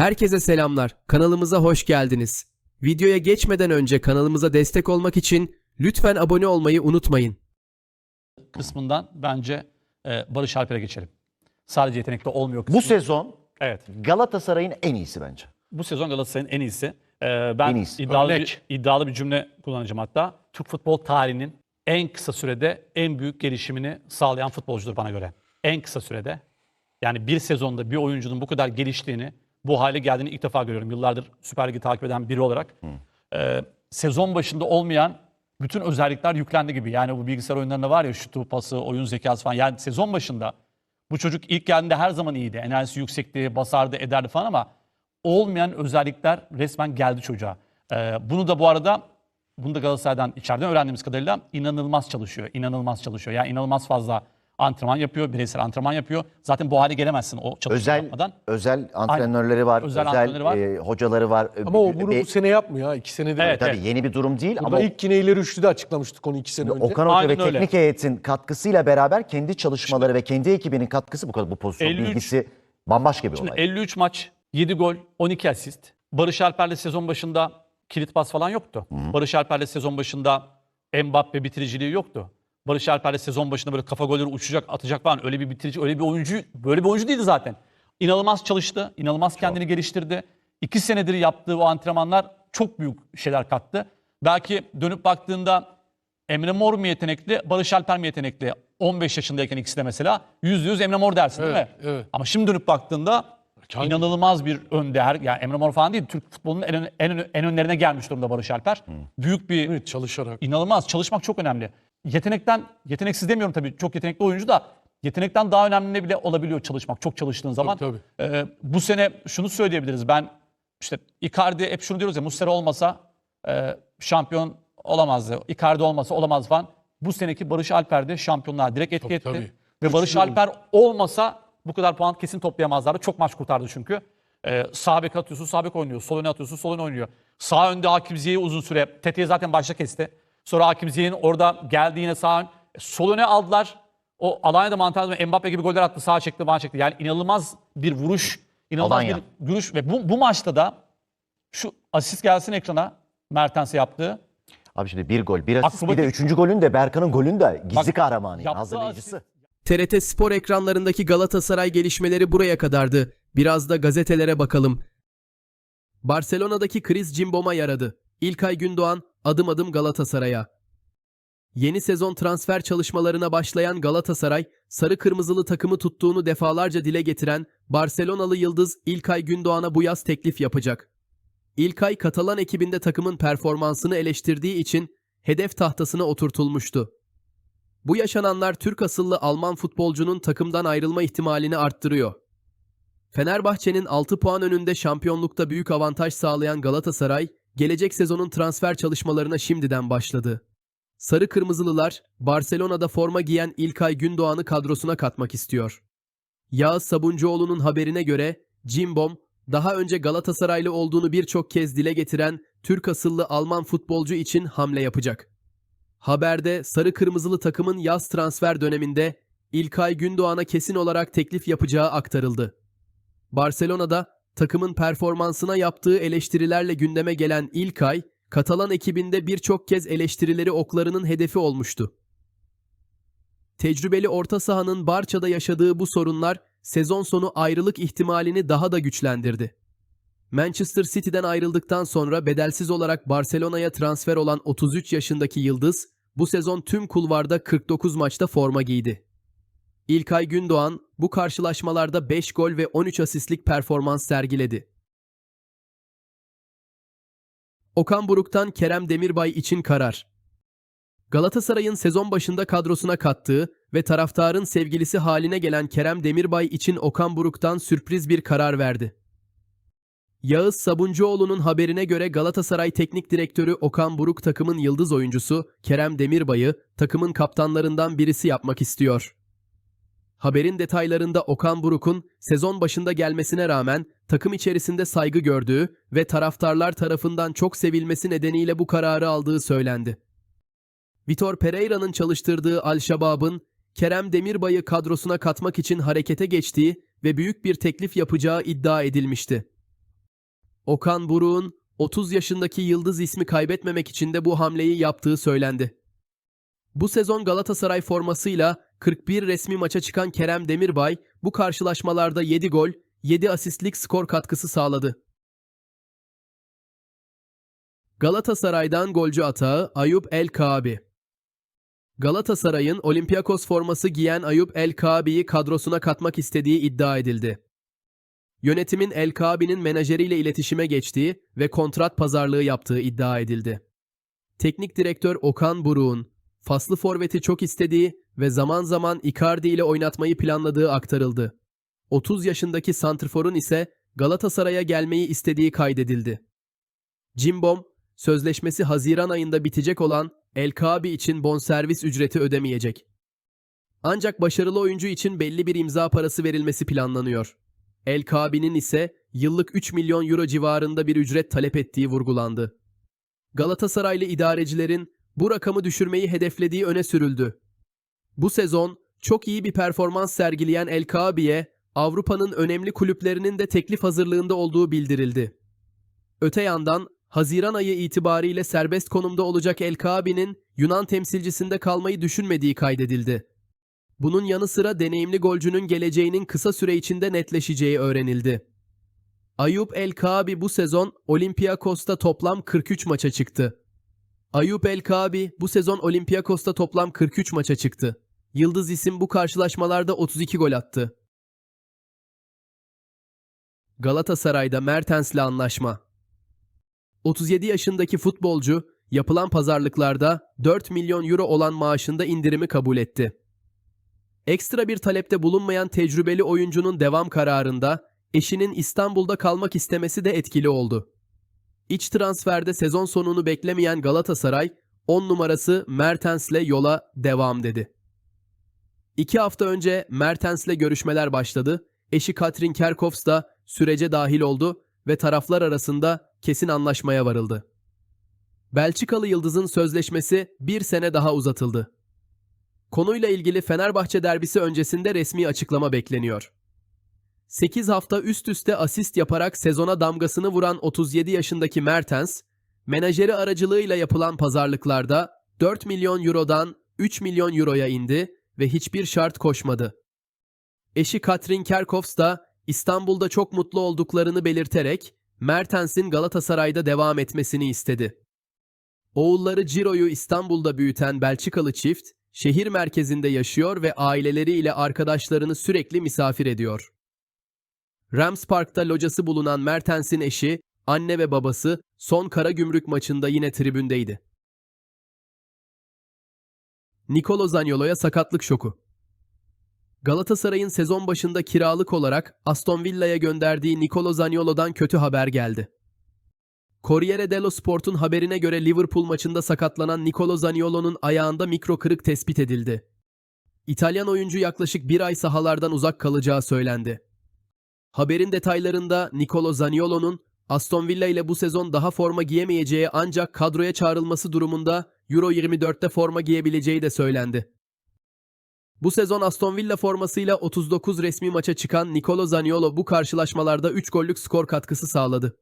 Herkese selamlar. Kanalımıza hoş geldiniz. Videoya geçmeden önce kanalımıza destek olmak için lütfen abone olmayı unutmayın. kısmından bence e, Barış Alper'e geçelim. Sadece yetenekli olmuyor kısmı. Bu sezon evet. Galatasaray'ın en iyisi bence. Bu sezon Galatasaray'ın en iyisi. E, ben En iyisi. iddialı Örnek. bir, iddialı bir cümle kullanacağım hatta. Türk futbol tarihinin en kısa sürede en büyük gelişimini sağlayan futbolcudur bana göre. En kısa sürede. Yani bir sezonda bir oyuncunun bu kadar geliştiğini, bu hale geldiğini ilk defa görüyorum. Yıllardır Süper Lig'i takip eden biri olarak. E, sezon başında olmayan bütün özellikler yüklendi gibi. Yani bu bilgisayar oyunlarında var ya şutu, pası, oyun zekası falan. Yani sezon başında bu çocuk ilk geldiğinde her zaman iyiydi. Enerjisi yüksekti, basardı, ederdi falan ama olmayan özellikler resmen geldi çocuğa. Ee, bunu da bu arada bunu da Galatasaray'dan içeriden öğrendiğimiz kadarıyla inanılmaz çalışıyor. İnanılmaz çalışıyor. Yani inanılmaz fazla antrenman yapıyor, bireysel antrenman yapıyor. Zaten bu hale gelemezsin o çalışma Özel yapmadan. özel antrenörleri var, Özel özel, antrenörleri var. e, hocaları var. Ama o bunu e, bu sene yapmıyor ha. iki senedir. Evet, tabii yeni bir durum değil Burada ama ilk yine ileri üçlü de açıklamıştık onu iki sene önce. Okan Hoca Aynen ve öyle. teknik heyetin katkısıyla beraber kendi çalışmaları ve kendi ekibinin katkısı bu kadar bu pozisyon 53 bilgisi bambaşka bir Şimdi olay. 53 maç, 7 gol, 12 asist. Barış Alper'le sezon başında kilit pas falan yoktu. Barış Alper'le sezon başında Mbappe bitiriciliği yoktu. Barış Alper'le sezon başında böyle kafa golleri uçacak, atacak falan öyle bir bitirici, öyle bir oyuncu, böyle bir oyuncu değildi zaten. İnanılmaz çalıştı, inanılmaz kendini geliştirdi. İki senedir yaptığı o antrenmanlar çok büyük şeyler kattı. Belki dönüp baktığında Emre Mor mu yetenekli, Barış Alper mi yetenekli? 15 yaşındayken ikisi de mesela %100 Emre Mor dersin değil mi? Evet, evet. Ama şimdi dönüp baktığında Hangi- inanılmaz bir önde. Her, yani Emre Mor falan değil, Türk futbolunun en, en, en önlerine gelmiş durumda Barış Alper. Büyük bir, Evet, çalışarak. inanılmaz. Çalışmak çok önemli. Yetenekten, yeteneksiz demiyorum tabii, çok yetenekli oyuncu da yetenekten daha önemli ne bile olabiliyor çalışmak, çok çalıştığın zaman. tabii. Ee, bu sene şunu söyleyebiliriz. Ben işte Icardi hep şunu diyoruz ya Muslera olmasa e, şampiyon olamazdı. Icardi olmasa olamaz falan. Bu seneki Barış Alper de şampiyonluğa direkt etki Tabii, etti. tabii. Ve Barış Güçlü Alper olmasa bu kadar puan kesin toplayamazlardı. Çok maç kurtardı çünkü. Ee, sağ bek atıyorsun, sağ bek oynuyor. Sol öne atıyorsun, sol öne oynuyor. Sağ önde Hakim Ziyech'i uzun süre. Tete'yi zaten başta kesti. Sonra Hakim Ziyech'in orada geldi yine sağ. E, Sol öne aldılar. O Alanya'da mantar Mbappe gibi goller attı. Sağa çekti, bana çekti. Yani inanılmaz bir vuruş. inanılmaz Alanya. bir vuruş. Ve bu, bu maçta da şu asist gelsin ekrana. Mertens'e yaptığı. Abi şimdi bir gol, bir asist bir de Akrobatik- üçüncü golün de Berkan'ın golün de gizli Bak, kahramanı yani, hazırlayıcısı. TRT Spor ekranlarındaki Galatasaray gelişmeleri buraya kadardı. Biraz da gazetelere bakalım. Barcelona'daki kriz Cimbom'a yaradı. İlkay Gündoğan adım adım Galatasaray'a. Yeni sezon transfer çalışmalarına başlayan Galatasaray, sarı kırmızılı takımı tuttuğunu defalarca dile getiren Barcelonalı yıldız İlkay Gündoğan'a bu yaz teklif yapacak. İlkay Katalan ekibinde takımın performansını eleştirdiği için hedef tahtasına oturtulmuştu. Bu yaşananlar Türk asıllı Alman futbolcunun takımdan ayrılma ihtimalini arttırıyor. Fenerbahçe'nin 6 puan önünde şampiyonlukta büyük avantaj sağlayan Galatasaray, gelecek sezonun transfer çalışmalarına şimdiden başladı. Sarı Kırmızılılar, Barcelona'da forma giyen İlkay Gündoğan'ı kadrosuna katmak istiyor. Yağız Sabuncuoğlu'nun haberine göre Cimbom, daha önce Galatasaraylı olduğunu birçok kez dile getiren Türk asıllı Alman futbolcu için hamle yapacak. Haberde sarı kırmızılı takımın yaz transfer döneminde İlkay Gündoğan'a kesin olarak teklif yapacağı aktarıldı. Barcelona'da takımın performansına yaptığı eleştirilerle gündeme gelen İlkay, Katalan ekibinde birçok kez eleştirileri oklarının hedefi olmuştu. Tecrübeli orta sahanın Barça'da yaşadığı bu sorunlar sezon sonu ayrılık ihtimalini daha da güçlendirdi. Manchester City'den ayrıldıktan sonra bedelsiz olarak Barcelona'ya transfer olan 33 yaşındaki Yıldız, bu sezon tüm kulvarda 49 maçta forma giydi. İlkay Gündoğan bu karşılaşmalarda 5 gol ve 13 asistlik performans sergiledi. Okan Buruk'tan Kerem Demirbay için karar. Galatasaray'ın sezon başında kadrosuna kattığı ve taraftarın sevgilisi haline gelen Kerem Demirbay için Okan Buruk'tan sürpriz bir karar verdi. Yağız Sabuncuoğlu'nun haberine göre Galatasaray Teknik Direktörü Okan Buruk takımın yıldız oyuncusu Kerem Demirbay'ı takımın kaptanlarından birisi yapmak istiyor. Haberin detaylarında Okan Buruk'un sezon başında gelmesine rağmen takım içerisinde saygı gördüğü ve taraftarlar tarafından çok sevilmesi nedeniyle bu kararı aldığı söylendi. Vitor Pereira'nın çalıştırdığı Al-Şabab'ın Kerem Demirbay'ı kadrosuna katmak için harekete geçtiği ve büyük bir teklif yapacağı iddia edilmişti. Okan Buruk'un 30 yaşındaki yıldız ismi kaybetmemek için de bu hamleyi yaptığı söylendi. Bu sezon Galatasaray formasıyla 41 resmi maça çıkan Kerem Demirbay bu karşılaşmalarda 7 gol, 7 asistlik skor katkısı sağladı. Galatasaray'dan golcü atağı Ayup El Kaabi. Galatasaray'ın Olympiakos forması giyen Ayup El Kaabi'yi kadrosuna katmak istediği iddia edildi. Yönetimin El Kaabi'nin menajeriyle iletişime geçtiği ve kontrat pazarlığı yaptığı iddia edildi. Teknik direktör Okan Buruk'un faslı forveti çok istediği ve zaman zaman Icardi ile oynatmayı planladığı aktarıldı. 30 yaşındaki santrforun ise Galatasaray'a gelmeyi istediği kaydedildi. Cimbom, sözleşmesi Haziran ayında bitecek olan El Kaabi için bonservis ücreti ödemeyecek. Ancak başarılı oyuncu için belli bir imza parası verilmesi planlanıyor. El Kaabi'nin ise yıllık 3 milyon euro civarında bir ücret talep ettiği vurgulandı. Galatasaraylı idarecilerin bu rakamı düşürmeyi hedeflediği öne sürüldü. Bu sezon çok iyi bir performans sergileyen El Kaabi'ye Avrupa'nın önemli kulüplerinin de teklif hazırlığında olduğu bildirildi. Öte yandan Haziran ayı itibariyle serbest konumda olacak El Kaabi'nin Yunan temsilcisinde kalmayı düşünmediği kaydedildi. Bunun yanı sıra deneyimli golcünün geleceğinin kısa süre içinde netleşeceği öğrenildi. Ayup El Kaabi bu sezon Olympiakos'ta toplam 43 maça çıktı. Ayup El Kaabi bu sezon Olympiakos'ta toplam 43 maça çıktı. Yıldız isim bu karşılaşmalarda 32 gol attı. Galatasaray'da Mertens'le anlaşma. 37 yaşındaki futbolcu yapılan pazarlıklarda 4 milyon euro olan maaşında indirimi kabul etti. Ekstra bir talepte bulunmayan tecrübeli oyuncunun devam kararında eşinin İstanbul'da kalmak istemesi de etkili oldu. İç transferde sezon sonunu beklemeyen Galatasaray 10 numarası Mertens'le yola devam dedi. İki hafta önce Mertens'le görüşmeler başladı. Eşi Katrin Kerkhoffs da sürece dahil oldu ve taraflar arasında kesin anlaşmaya varıldı. Belçikalı Yıldız'ın sözleşmesi bir sene daha uzatıldı. Konuyla ilgili Fenerbahçe derbisi öncesinde resmi açıklama bekleniyor. 8 hafta üst üste asist yaparak sezona damgasını vuran 37 yaşındaki Mertens, menajeri aracılığıyla yapılan pazarlıklarda 4 milyon eurodan 3 milyon euroya indi ve hiçbir şart koşmadı. Eşi Katrin Kerkhoffs da İstanbul'da çok mutlu olduklarını belirterek Mertens'in Galatasaray'da devam etmesini istedi. Oğulları Ciro'yu İstanbul'da büyüten Belçikalı çift, şehir merkezinde yaşıyor ve aileleriyle arkadaşlarını sürekli misafir ediyor. Rams Park'ta locası bulunan Mertens'in eşi, anne ve babası son Karagümrük maçında yine tribündeydi. Nicolo Zaniolo'ya sakatlık şoku. Galatasaray'ın sezon başında kiralık olarak Aston Villa'ya gönderdiği Nicolo Zaniolo'dan kötü haber geldi. Corriere dello Sport'un haberine göre Liverpool maçında sakatlanan Nicolo Zaniolo'nun ayağında mikro kırık tespit edildi. İtalyan oyuncu yaklaşık bir ay sahalardan uzak kalacağı söylendi. Haberin detaylarında Nicolo Zaniolo'nun Aston Villa ile bu sezon daha forma giyemeyeceği ancak kadroya çağrılması durumunda Euro 24'te forma giyebileceği de söylendi. Bu sezon Aston Villa formasıyla 39 resmi maça çıkan Nicolo Zaniolo bu karşılaşmalarda 3 gollük skor katkısı sağladı.